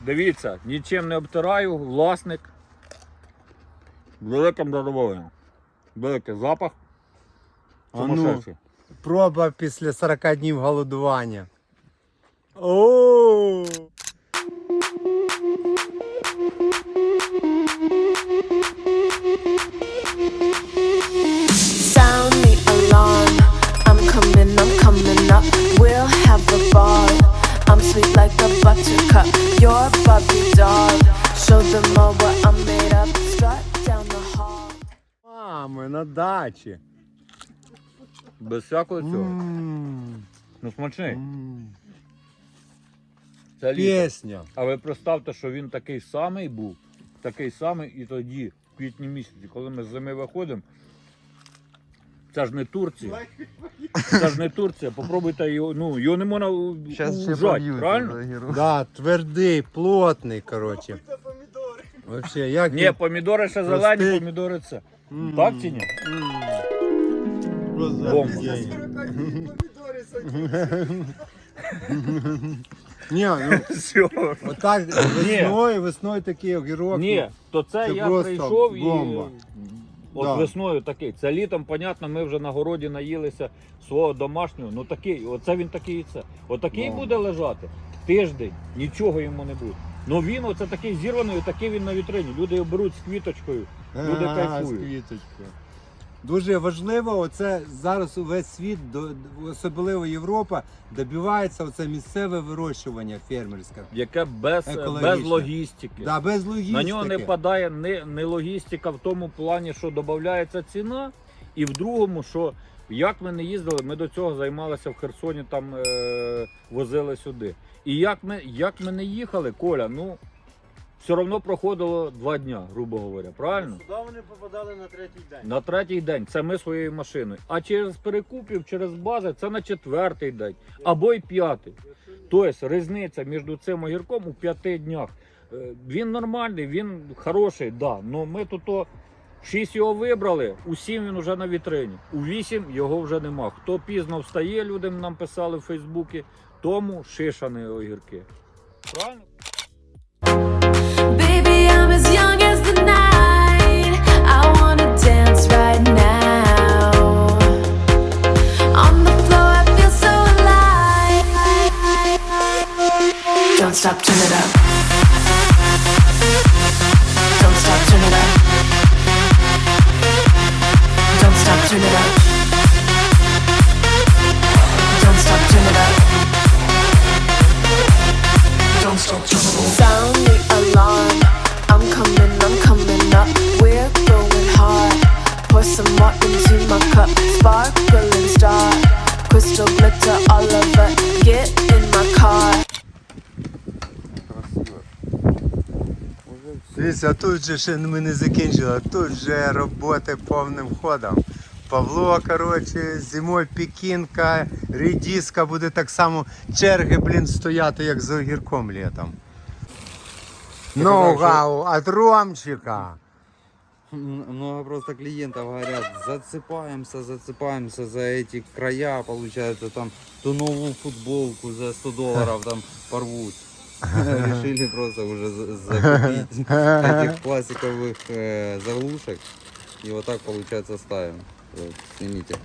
Дивіться, нічим не обтираю, власник. Великим задоволенням. Великий запах. А ну. Проба після 40 днів голодування. О! Sound the alarm. I'm coming, I'm coming up. We'll have a ball. A buttercup. You're Barbie doll. Show them all what I'm made of. Strut down the hall. Мами, на дачі. Без всякого цього. Ну смачний. Це літо. Пісня. А ви представте, що він такий самий був, такий самий і тоді, в квітні місяці, коли ми з зими виходимо. Це ж не Турція. Це ж не Турція. Попробуйте його. Ну, його не можна у- ужать, правильно? Да, твердий, плотний, коротше. Вообще, як Ні, він- помідори ще зелені, Простий. помідори це. М. Так чи ні? Просто Бомба. Ні, ну Все. отак весною, весною такий огірок. Ні, то це, Це я просто прийшов і. бомба. От Да. весною такий. Це літом, понятно, ми вже на городі наїлися свого домашнього. Ну такий, оце він такий і це. Отакий Да. буде лежати тиждень, нічого йому не буде. Ну він оце такий зірваний, такий він на вітрині. Люди його беруть з квіточкою. Люди Ага, кайфують. з квіточкою. Дуже важливо, оце зараз увесь світ, особливо Європа, добивається оце місцеве вирощування фермерське. Яке без, без логістики. Да, без логістики. На нього не падає не, не логістика в тому плані, що додається ціна, і в другому, що як ми не їздили, ми до цього займалися в Херсоні, там е, возили сюди. І як ми, як ми не їхали, Коля, ну все одно проходило два дня, грубо говоря, правильно? Сюди вони попадали на третій день. На третій день це ми своєю машиною. А через перекупів, через бази це на четвертий день або й п'ятий. Тобто різниця між цим огірком у п'яти днях. Е, Він нормальний, він хороший, да. але ми тут шість його вибрали, у сім він вже на вітрині. У вісім його вже нема. Хто пізно встає, людям нам писали в Фейсбуці, тому шишані огірки. Правильно? Stop, turn it up. Don't stop, turn it up. Don't stop, turn it up. Дивіться, тут же ще ми не закінчили, тут вже роботи повним ходом. Павло, коротше, зимою пікінка, рідіска буде так само черги, блін, стояти, як з огірком літом. Ноу-гау, от Ромчика. Много просто клиентов говорят, зацепаемся, зацепаемся за эти края, получается там ту новую футболку за 100 долларов там порвут. Решили просто уже за- закупить этих пластиковых э, заглушек и вот так получается ставим. Вот, снимите.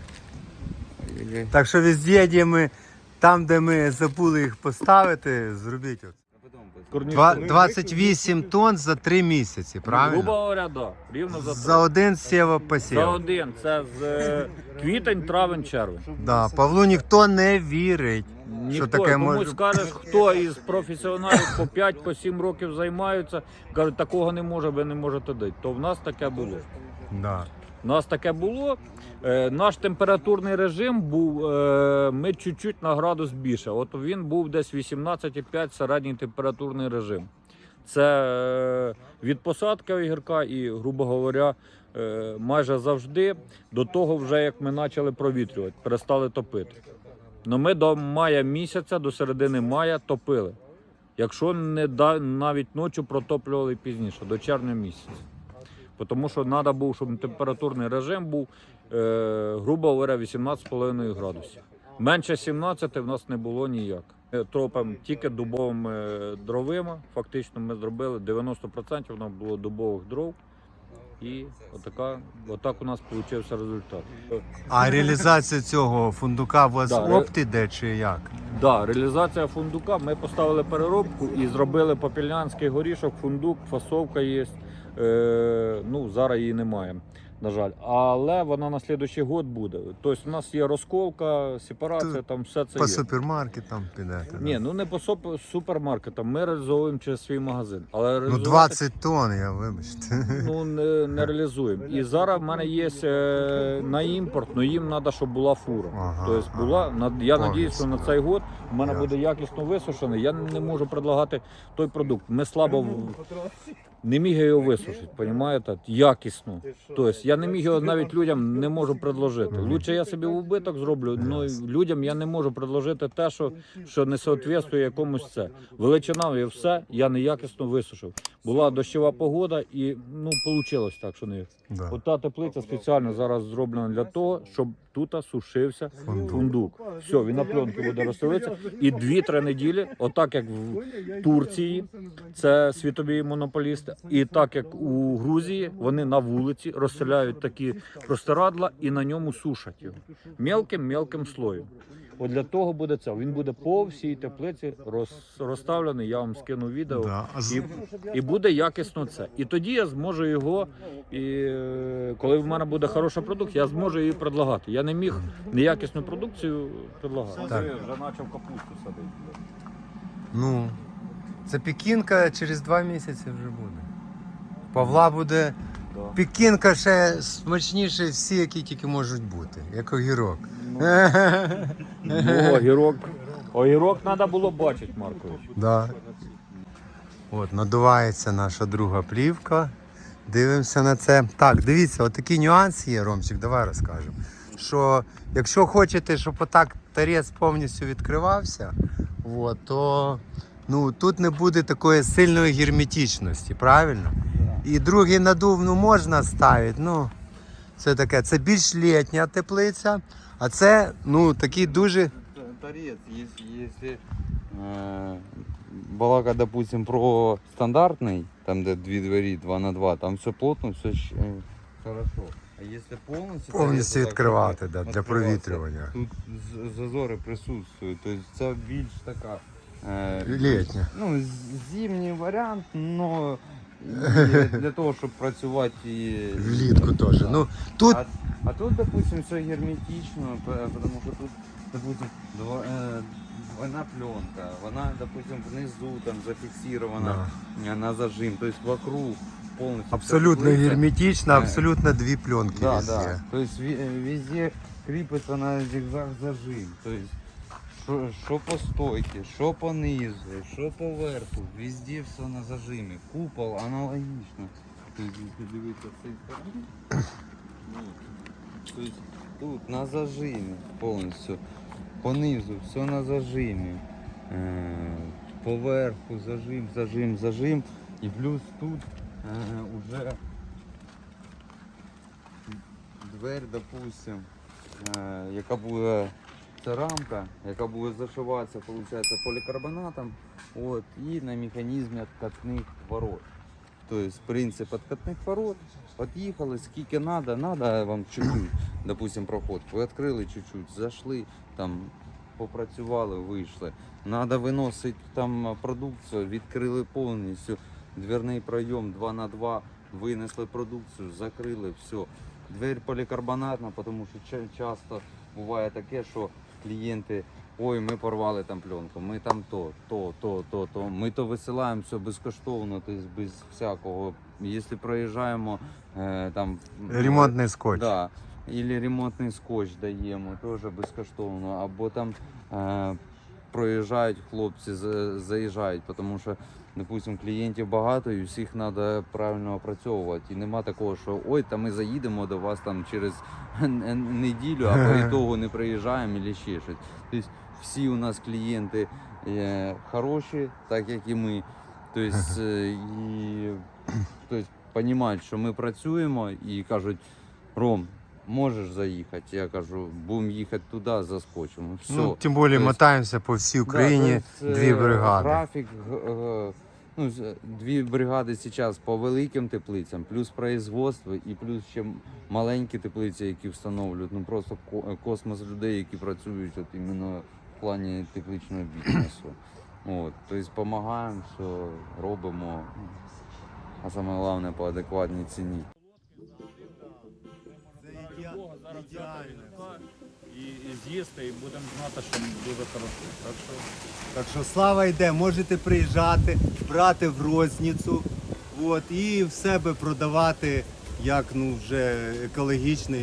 Ой-ой-ой. Так що везде, де ми, там, де ми забули їх поставити, зробіть. От. А потом будет. Корніше. Два- 28 тонн за 3 місяці, Грубо правильно? говоря, да. Рівно за, За один сєво за посів. один. Це з е, квітень, травень, червень. Да, Павлу ніхто не вірить. Ніхто, Що таке комусь може- скажеш, хто із професіоналів по 5 по 7 років займаються, кажуть, такого не може, ви не можете дати. То в нас таке було. Да. У нас таке було. Е, наш температурний режим був, е, ми чуть-чуть на градус більше. От він був десь 18,5 середній температурний режим. Це е, від посадки огірка і, грубо говоря, е, майже завжди до того, вже як ми почали провітрювати, перестали топити. Ну ми до мая місяця, до середини мая топили. Якщо не да, навіть ночі протоплювали пізніше, до червня місяця. Тому що треба був, щоб температурний режим був, е, грубо говоря, 18,5 градусів. Менше 17 в нас не було ніяк. Е, Тропом тільки дубовими дровима. Фактично ми зробили 90% нам було дубових дров. І отака, отак у нас вийшов результат. А реалізація цього фундука у вас Да, опт іде чи як? Да, реалізація фундука. Ми поставили переробку і зробили попільнянський горішок, фундук, фасовка є. Е, ну, зараз її немає, на жаль. Але вона на слідуючий год буде. Тобто у нас є розколка, сепарація, Тут там все це По є. супермаркетам підете. да? Ні, ну не по суп- супермаркетам. Ми реалізовуємо через свій магазин. Але Ну реалізувати- 20 тонн, я вибачте. Ну не, не реалізуємо. І зараз в мене є е, на імпорт, але їм треба, щоб була фура. Ага, тобто була на я Повністю, надіюсь, що на цей год в мене Ясно. буде якісно висушений. Я не можу предлагати той продукт. Ми слабо в- не міг я його висушити, розумієте? Якісно. Тобто я не міг його навіть людям не можу предложити. Лучше я собі убиток зроблю, але людям я не можу предложити те, що, що не соответствує якомусь це. Величина і все, я неякісно висушив. Була дощова погода і ну вийшло так, що не. Да. Ота теплиця спеціально зараз зроблена для того, щоб тут сушився Фундук. фундук. Все, він на пленки буде розстелитися. І 2-3 неділі, отак як в Турції, це світові монополісти, і так як у Грузії, вони на вулиці розселяють такі простирадла і на ньому сушать його мелким мелким слоєм. От для того буде це. Він буде по всій теплиці роз, розставлений. Я вам скину відео. Да. І, і буде якісно це. І тоді я зможу його, і коли в мене буде хороший продукт, я зможу її предлагати. Я не міг неякісну продукцію предлагати. Так. вже почав капусту садити. Ну, це пікінка через два місяці вже буде. Павла буде. Пікінка ще смачніше всі, які тільки можуть бути, як огірок. Ну, огірок. Огірок треба було бачити, Маркович. Да. От, надувається наша друга плівка. Дивимося на це. Так, дивіться, отакий нюанс є, Ромчик, давай розкажемо. Що якщо хочете, щоб отак тарець повністю відкривався, от, то ну, тут не буде такої сильної герметичності, правильно? І другий надув ну, можна ставити, ну це таке, це більш літня теплиця, а це ну, такий дуже. Т- Торец, если, если э, балака, допустим, про стандартный, там где две двери, 2 на 2, там все плотно, все хорошо. А полностью... Повністю торец, відкривати, так, да, для провітрювання. Тут зазори присутствують, тобто це більш така... Е, Літня. Ну, з- зимній варіант, но для того, щоб працювати і... Влітку теж. Ну, тут А, а тут, допустим, все герметично, п- потому что тут, допустим, дво- э, двойна пленка, она, допустим, внизу там зафиксирована э, на зажим, то есть вокруг полностью. вся абсолютно теплиця. герметично, Е. абсолютно дві пленки Да, везде. да. То есть ви- э, везде кріпиться на зигзаг зажим. То есть що- по стойці, що по низу, що по верху, везде все на зажимі. Купол аналогічно. Ну, тут на зажимі повністю. По низу все на зажимі. Е, По верху зажим, зажим, зажим. І плюс тут е, уже дверь, допустим, е, яка буде це рамка, яка буде зашиватися, виходить, полікарбонатом, от, і на механізмі откатних ворот. Тобто принцип откатних ворот, під'їхали, скільки треба, треба вам чуть-чуть, допустим, проход. Ви відкрили чуть-чуть, зайшли, там, попрацювали, вийшли. Треба виносити там продукцію, відкрили повністю, дверний пройом 2 на 2 винесли продукцію, закрили, все. Дверь полікарбонатна, тому що часто буває таке, що клієнти, ой, ми порвали там пленку, ми там то, то, то, то, то. Ми то висилаємо все безкоштовно, тобто без всякого. Якщо проїжджаємо е, там Ремонтний скотч. Да. Или ремонтний скотч даємо, теж безкоштовно. Або там е, проїжджають хлопці, заїжджають, тому що, допустим, клієнтів багато і всіх треба правильно опрацьовувати. І нема такого, що ой, та ми заїдемо до вас там через неділю, а по ітогу не приїжджаємо і ще щось. Тобто всі у нас клієнти е, хороші, так як і ми. Тобто, е, і тобто, розуміють, що ми працюємо і кажуть, Ром, можеш заїхати. Я кажу, будемо їхати туди, заскочимо. Все. Ну, тим більше Тобто- мотаємося по всій Україні, Да, то есть, дві бригади. Графік, ну, дві бригади зараз по великим теплицям, плюс производство і плюс ще маленькі теплиці, які встановлюють. Ну просто космос людей, які працюють от іменно в плані тепличного бізнесу. От, тобто допомагаємо, все робимо. А саме головне по адекватній ціні. І, і з'їсти, і будемо знати, що дуже хорошо. Так що Так що слава йде, можете приїжджати, брати в розницю от, і в себе продавати як ну, вже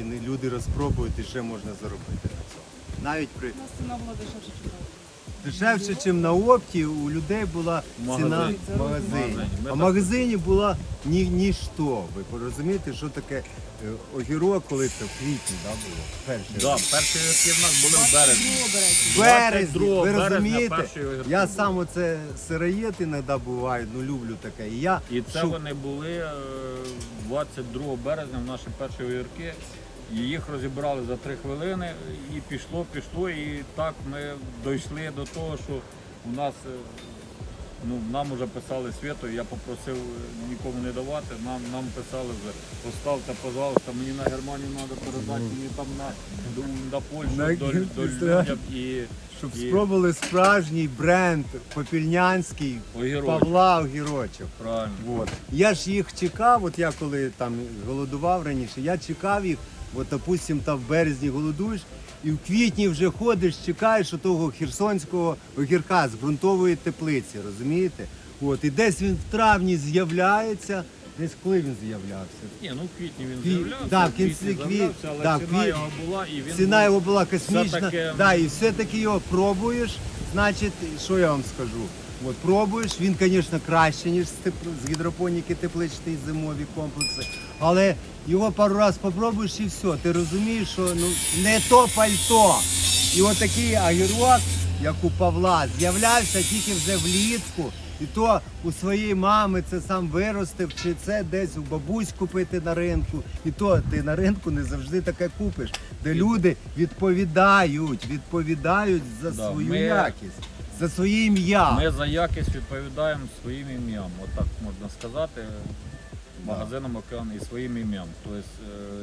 не- люди розпробують і ще можна заробити на цьому. Навіть при У нас ціна була дешевше, ніж дешевше, ніж на опті, у людей була ціна в магазині. Ми А в так- магазині була ні, ніщо. Ви розумієте, що таке е, огірок, коли це в квітні да, було? Перший да, раз. перші роки в нас були в березні. В березні, 22 ви березня розумієте? перші огірки Я були. сам оце сироєд іноді буває, ну люблю таке. І, я, І це шу- вони були е, 22 березня в наші перші огірки. І їх розібрали за три хвилини, і пішло, пішло. І так ми дійшли до того, що у нас е, ну, нам вже писали світу, я попросив е, нікому не давати. Нам, нам писали вже, поставте, пожалуйста, мені на Германію треба передати, мені там на, до- на Польщу, На до, до людям і щоб і спробували справжній бренд Попільнянський огірочок. Павла Огірочок. Правильно. От. Я ж їх чекав, от я коли там голодував раніше, я чекав їх, от, допустим, там в березні голодуєш, і в квітні вже ходиш, чекаєш того херсонського огірка з ґрунтової теплиці, розумієте? От, і десь він в травні з'являється, десь коли він з'являвся? Ні, ну в квітні він з'являвся, да, в кінці квітні квіт- з'являвся, але да, ціна квіт- його була і він Ціна був- його була космічна. все-таки- Да, і все-таки його пробуєш. Значить, що я вам скажу? От пробуєш, він, звісно, краще, ніж з, гідропоніки тепличні зимові комплекси. Але його пару разів попробуєш і все. Ти розумієш, що ну, не то пальто. І отакий огірок, як у Павла, з'являвся тільки вже влітку. І то у своєї мами це сам виростив, чи це десь у бабусь купити на ринку. І то ти на ринку не завжди таке купиш, де люди відповідають, відповідають за Да, свою ми- якість, за своє ім'я. Ми за якість відповідаємо своїм ім'ям, отак можна сказати, магазином океан і своїм ім'ям. Тобто е,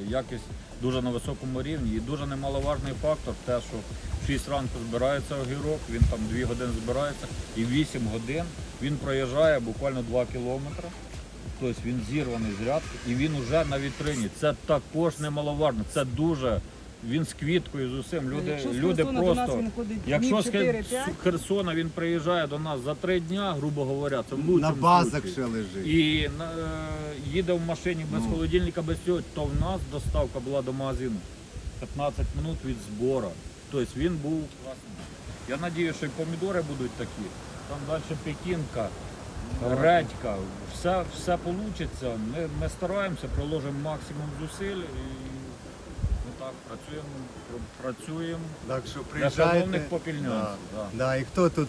якість дуже на високому рівні і дуже немаловажний фактор те, що в 6 ранку збирається огірок, він там 2 години збирається, і 8 годин він проїжджає буквально 2 кілометри. Тобто він зірваний з рядки і він вже на вітрині. Це також немаловажно. Це дуже. Він з квіткою з усім. Люди, Якщо з люди Херсона до нас просто. він ходить Якщо днів з Хер- 4-5, з Херсона він приїжджає до нас за три дня, грубо говоря, це в лучшому на базах случаї. ще лежить. І на- е, їде в машині без Ну. холодильника, без цього, то в нас доставка була до магазину 15 минут від збору. Тобто він був класний. Я сподіваюся, що і помідори будуть такі. Там далі пекінка, редька, все, все вийде. Ми, ми стараємося, приложимо максимум зусиль і так працюємо, працюємо. Так що приїжджайте. попільнянців. Да. Да, і хто тут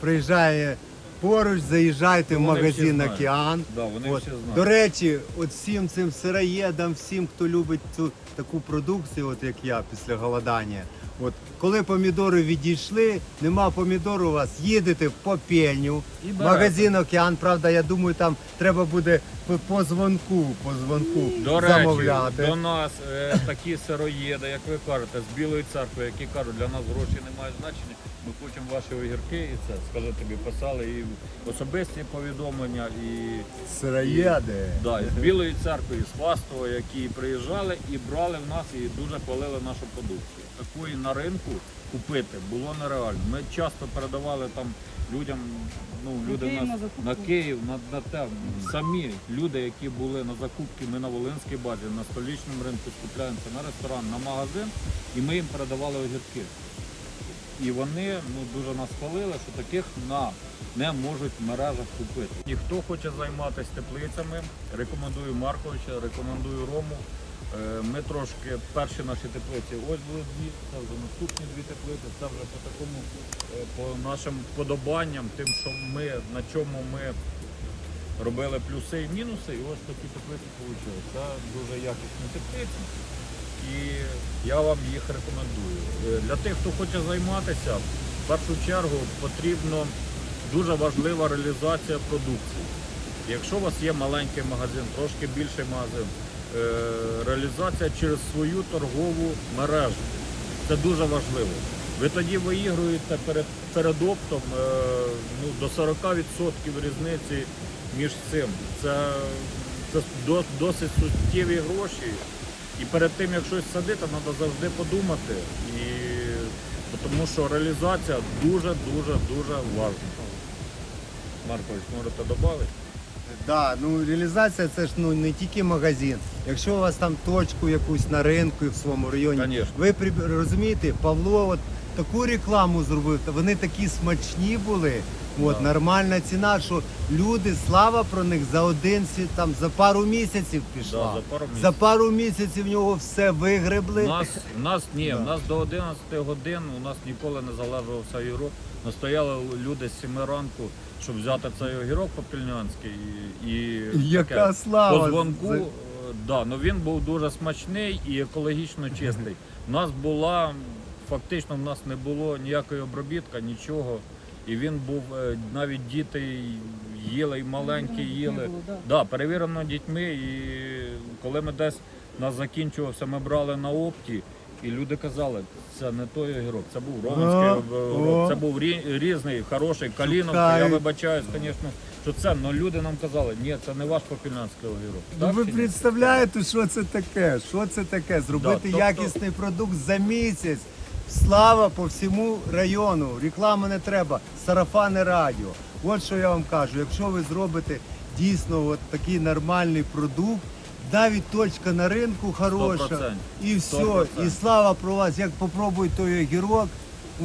приїжджає поруч, заїжджайте в Вони в магазин. Океан. Да, вони От. всі знають. До речі, от всім цим сироєдам, всім, хто любить цю таку продукцію, от як я після голодання. От коли помідори відійшли, нема помідору у вас, їдете в попельню, І берете. магазин Океан. Правда, я думаю, там треба буде по, по дзвонку, по дзвонку До речі, замовляти. до нас е, такі сироїди, як ви кажете, з Білої церкви, які кажуть, для нас гроші не мають значення. Ми хочемо ваші огірки і це. Скажи тобі, писали і особисті повідомлення, і, Сироєди. да, і з Білої церкви, і з Фастова, які приїжджали і брали в нас і дуже хвалили нашу продукцію. Такої на ринку купити було нереально. Ми часто передавали там людям, ну люди на на Київ, на, на те самі люди, які були на закупки, ми на Волинській базі, на столичному ринку скупляємося на ресторан, на магазин, і ми їм передавали огірки. І вони ну, дуже нас хвалили, що таких на не можуть в мережах купити. І хто хоче займатися теплицями, рекомендую Марковича, рекомендую Рому. Е, Ми трошки перші наші теплиці ось були дві, це вже наступні дві теплиці, це вже по такому, е, по нашим вподобанням, тим, що ми на чому ми робили плюси і мінуси, і ось такі теплиці вийшли. Це дуже якісні теплиці. І я вам їх рекомендую. Е, Для тих, хто хоче займатися, в першу чергу потрібно дуже важлива реалізація продукції. Якщо у вас є маленький магазин, трошки більший магазин, реалізація через свою торгову мережу. Це дуже важливо. Ви тоді виігруєте перед, перед оптом е, ну, до 40% різниці між цим. Це, це до- досить суттєві гроші. І перед тим, як щось садити, треба завжди подумати. І, тому що реалізація дуже-дуже дуже важлива. Маркович, можете додати? Да, ну реалізація це ж ну не тільки магазин. Якщо у вас там точку якусь на ринку і в своєму районі, Конечно. ви при- розумієте, Павло от таку рекламу зробив, та вони такі смачні були. От, нормальна ціна, що люди, слава про них за один сі- там за пару місяців пішла. Да, за пару місяців. За пару місяців в нього все вигребли. У нас, у нас ні, Да. у нас до 11 годин у нас ніколи не залежався огірок. Но стояли люди з 7 ранку, щоб взяти цей огірок попільнянський. І, і Яка таке, слава! По дзвонку, За- е, да, ну він був дуже смачний і екологічно чистий. У нас була, фактично, в нас не було ніякої обробітка, нічого. І він був, е, навіть діти їли, і маленькі їли. Да, перевірено дітьми. І коли ми десь нас закінчувався, ми брали на опті, і люди казали, це не той огірок, це був романський огірок, це був рі- різний, хороший. Шукають. Я вибачаюсь, звісно, що це, але люди нам казали, ні, це не ваш попільнянський огірок. Ну, ви представляєте, що це таке? Що це таке? Зробити тобто- якісний продукт за місяць. Слава по всьому району. Реклами не треба, сарафани радіо. От що я вам кажу. Якщо ви зробите дійсно от такий нормальний продукт, навіть точка на ринку хороша, 100%. і все, 100%. і слава про вас. Як попробують той огірок,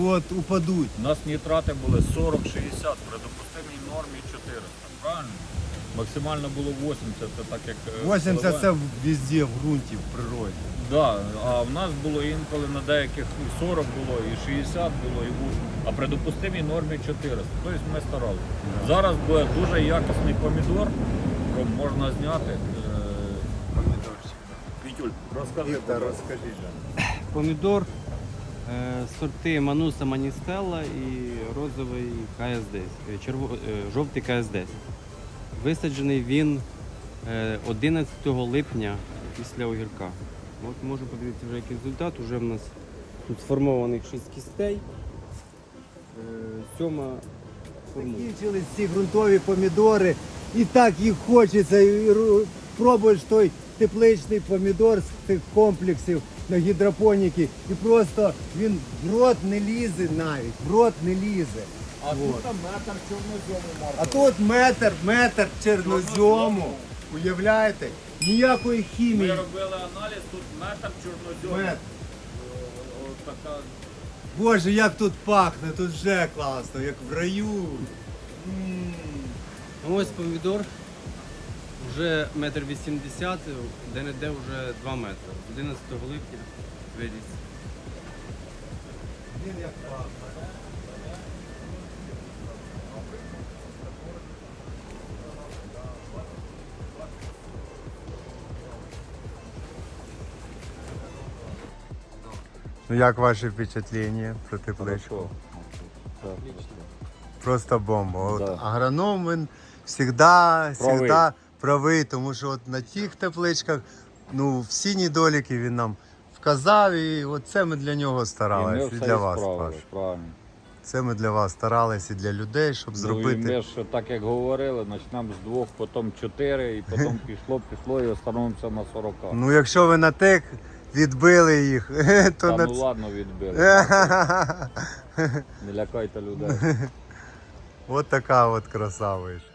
от упадуть. У нас нітрати були 40-60, при допустимій нормі 400, правильно? Максимально було 80, це так як... е, 80 це поливаємо. везде в ґрунті, в природі. Да, а в нас було інколи на деяких і 40 було, і 60 було, і 80, а при допустимій нормі 400. Тобто ми старалися. Зараз буде дуже якісний помідор, про- можна зняти. Е, Вітюль, розкажи. ласка. розкажіть. Помідор, е, сорти Мануса Маністелла і розовий КСД, е, черво, е, жовтий КСД. Висаджений він е, 11 липня після огірка. От можу подивитися вже який результат. Уже в нас тут сформованих 6 кістей. Е, Сьома. Закінчились ці ґрунтові помідори, і так їх хочеться. Пробуєш той тепличний помідор з тих комплексів на гідропоніки, і просто він в рот не лізе навіть, в рот не лізе. А тут там метр чорнозьому. А тут метр, метр чорнозьому. Уявляєте? Ніякої Ми хімії. робили аналіз, тут метр чорнозьому. Метр. Така Боже, як тут пахне, тут вже класно, як в раю. М. Ну, Ось помідор. Вже метр вісімдесят, де-не-де вже 2 метри. 11 липня виріс. Він як пахне. Ну як ваші впечатлення про тепличку? Просто бомба. От Да. агроном він завжди, Правий. правий, тому що от на тих тепличках ну, всі недоліки він нам вказав, і от це ми для нього старалися, і, для вас. Паш. правильно. Це ми для вас старалися і для людей, щоб Ну, і зробити. ми ж, так як говорили, почнемо з двох, потім чотири, і потім пішло, пішло і остановимося на 40. Ну, якщо ви на тек відбили їх, Та ну ладно відбили. Не лякайте людей. От така от краса вийшла.